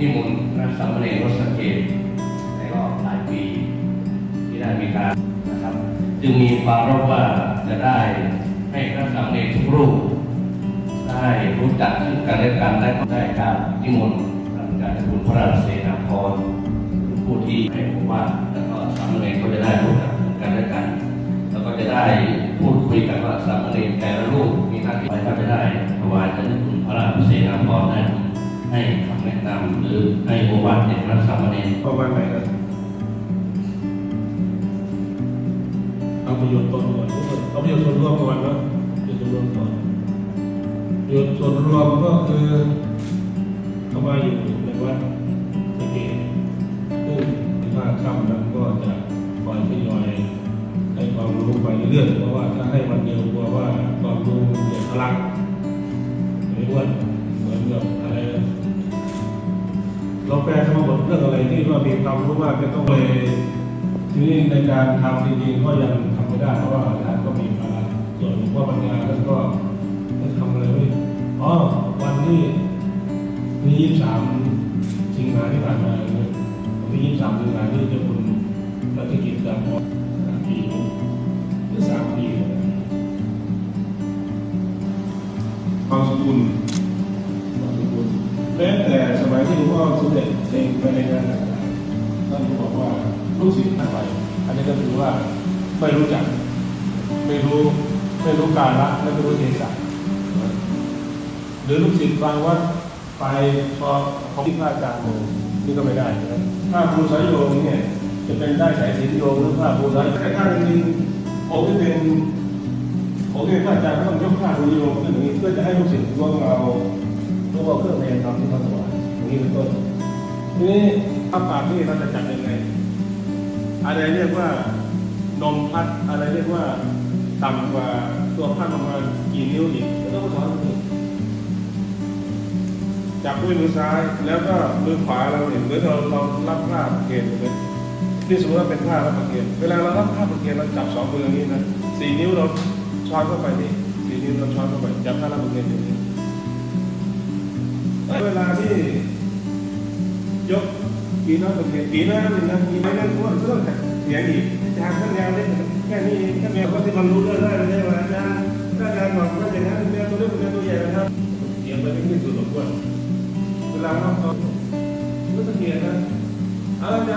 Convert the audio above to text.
นิมนต์พระสามเณรวัดสเกดในรอบหลายปีที่ได้มีการนะครับ จึงมีความรับว่าจะได้ให้พระสามเณรทุกรูป ได้รู้จักซึ่งกันและกันและได้การนิมนต์พระอาจารย์คุณพระราชเสนาภรณ์ผู้ที่ให้ผมว่าแล้วก็สามเณรก็จะได้รู้จักกันและกัน แล้วก็จะได้พูดคุยกันว่าสามเณรแต่ละรูปมีหน้าที่อะไรก็จะได้ถวายพระคุณพระราชเสนาภรณ์ให้ ให้คำแนะนำหรือให้โอวาทแก่พระสามเณรประมาไหนครับเอาประโยชน์ตนก่อนเอาประโยชน์ส่วนรวมก่อนนะประโยชน์ส่วนรวมก่อนประโยชน์ส่วนรวมก็คือเข้ามาอยู่ในวัดสะเกษซึ่งถ้าค่ำนั้นก็จะคอยทยอยให้ความรู้ไปเรื่อยเพราะว่าถ้าให้วันเดียวกลัวว่าความรู้มันเสียพลังไม่อ้วน เหมือนกับอะไรเราแปลคำบทเรื่องอะไรที่ว่ามีความรู้มากก็ต้องเลยทีนี้ในการทำจริงๆก็ยังทำไม่ได้เพราะว่าท่านก็มีภาระส่วนหลวงพ่อปัญญาท่านก็ท่านทำอะไรไม่อ๋อวันที่ที่ยี่สามสิงหาที่ผ่านมาเนี่ยวันที่ยี่สามสิงหาที่เจะคุณรัชกิจจำพรปีหรือสามปีความสมบูร แม้แต่สมัยที่หลวงพ่อสมเด็จเองไปในงานต่างๆท่านก็บอกว่าลูกศิษย์ท่านไปอันนี้ก็ถือว่าไม่รู้จัก ไม่รู้ไม่รู้การละและไม่รู้เทศะหรือลูกศิษย์บางวัดไปพอเขาที่พระอาจารโยมนี่ก็ไม่ได้นะถ้าภูสายโยมเนี่ยจะเป็นได้สายสินโยมหรือผ้าภูสายแต่ถ้าจริงๆผมที่เป็นผมที่เป็นพระอาจารย์ก็ต้องยกผ้าภูโยมขึ้นอย่างนี้เพื่อจะให้ลูกศิษย์ร่วมเรา ทำที่เขาถวายอย่างนี้เป็นต้นทีนี้ข้าปากนี่เราจะจัดยังไง อะไรเรียกว่านมพัดอะไรเรียกว่าต่ำกว่าตัวพัดประมาณกี่นิ้วอีกก็ต้องสอนอีกจับด้วยมือซ้ายแล้วก็มือขวาเราเห็นเหมือนเราเรารับผ้าประเกณฑ์ใช่ไหมนี่สมมติว่าเป็นผ้ารับประเกณฑ์เวลาเรารับผ้าประเกณฑ์เราจับสองมืออย่างนี้นะสี่นิ้วเราช้อนเข้าไปนี่สี่นิ้วเราช้อนเข้าไปจับผ้ารับประเกณฑ์อย่างนี้ เวลาที่ยกปีน้อยเป็นปีน้อยนี่นะมีไม่ได้พูดเรื่องแต่เสียงอีกอาจารย์ท่านแนวเล่นแค่นี้เองท่านแนวก็ที่มันรู้เรื่องได้เลยว่าอาจารย์ถ้าอาจารย์บอกว่าอย่างนั้นแนวตัวเล็กแนวตัวใหญ่นะครับเสียงไปที่สุดสมควรเวลาเราเขาก็สังเกตนะอาจารย์